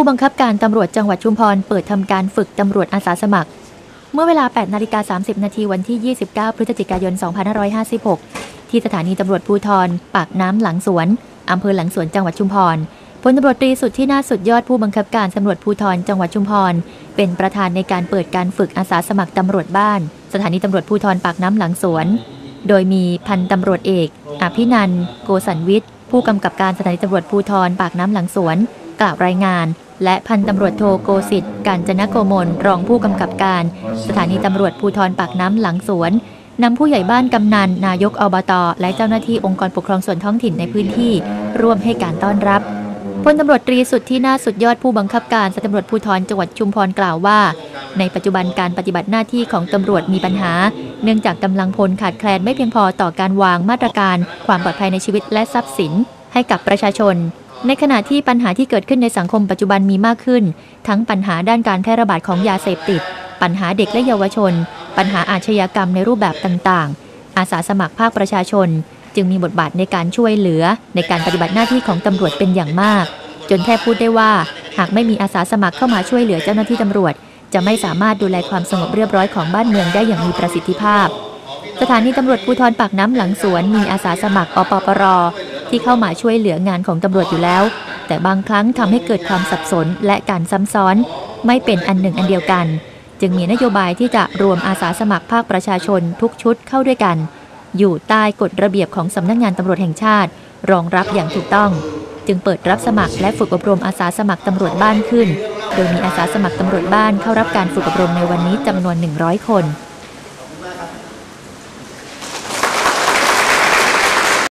ผู้บังคับการตำรวจจังหวัดชุมพร เปิดทำการฝึกตำรวจอาสาสมัคร เมื่อเวลา 8 นาฬิกา 30 นาทีวันที่ 29 พฤศจิกายน 2556 ที่สถานีตำรวจภูทร ปากน้ำหลังสวนอำเภอหลังสวนจังหวัดชุมพรพลตำรวจตรีสุดที่น่าสุดยอดผู้บังคับการตำรวจภูทรจังหวัดชุมพร เป็นประธานในการเปิดการฝึกอาสาสมัครตำรวจบ้าน สถานีตำรวจภูทรปากน้ำหลังสวน โดยมีพันตำรวจเอก อภินันโกสันวิทย์ ผู้กำกับการสถานีตำรวจภูทรปากน้ำหลังสวน กล่าวรายงาน และพันตำรวจโทโกสิทธิ์การจนโกมลรองผู้กำกับการ สถานีตำรวจภูทรปากน้ำหลังสวนนำผู้ใหญ่บ้านกำนัน นายกอบต และเจ้าหน้าที่องค์กรปกครองส่วนท้องถิ่นในพื้นที่ ร่วมให้การต้อนรับพลตำรวจตรีสุดที่น่าสุดยอดผู้บังคับการสตำรวจภูธรจังหวัดชุมพรกล่าวว่า ในปัจจุบันการปฏิบัติหน้าที่ของตำรวจมีปัญหา เนื่องจากกำลังพลขาดแคลนไม่เพียงพอต่อการวางมาตรการ ความปลอดภัยในชีวิตและทรัพย์สิน ให้กับประชาชน ในขณะที่ปัญหาที่เกิดขึ้นในสังคมปัจจุบันมีมากขึ้น ทั้งปัญหาด้านการแพร่ระบาดของยาเสพติด ปัญหาเด็กและเยาวชน ปัญหาอาชญากรรมในรูปแบบต่างๆ อาสาสมัครภาคประชาชน จึงมีบทบาทในการช่วยเหลือ ในการปฏิบัติหน้าที่ของตำรวจเป็นอย่างมาก จนแทบพูดได้ว่า หากไม่มีอาสาสมัครเข้ามาช่วยเหลือเจ้าหน้าที่ตำรวจ จะไม่สามารถดูแลความสงบเรียบร้อยของบ้านเมืองได้อย่างมีประสิทธิภาพสถานีตำรวจภูธรปากน้ำหลังสวนมีอาสาสมัครอปปร ที่เข้ามาช่วยเหลืองานของตำรวจอยู่แล้ว แต่บางครั้งทำให้เกิดความสับสนและการซ้ำซ้อน ไม่เป็นอันหนึ่งอันเดียวกัน จึงมีนโยบายที่จะรวมอาสาสมัครภาคประชาชนทุกชุดเข้าด้วยกัน อยู่ใต้กฎระเบียบของสำนักงานตำรวจแห่งชาติ รองรับอย่างถูกต้อง จึงเปิดรับสมัครและฝึกอบรมอาสาสมัครตำรวจบ้านขึ้น โดยมีอาสาสมัครตำรวจบ้านเข้ารับการฝึกอบรมในวันนี้จำนวน 100 คน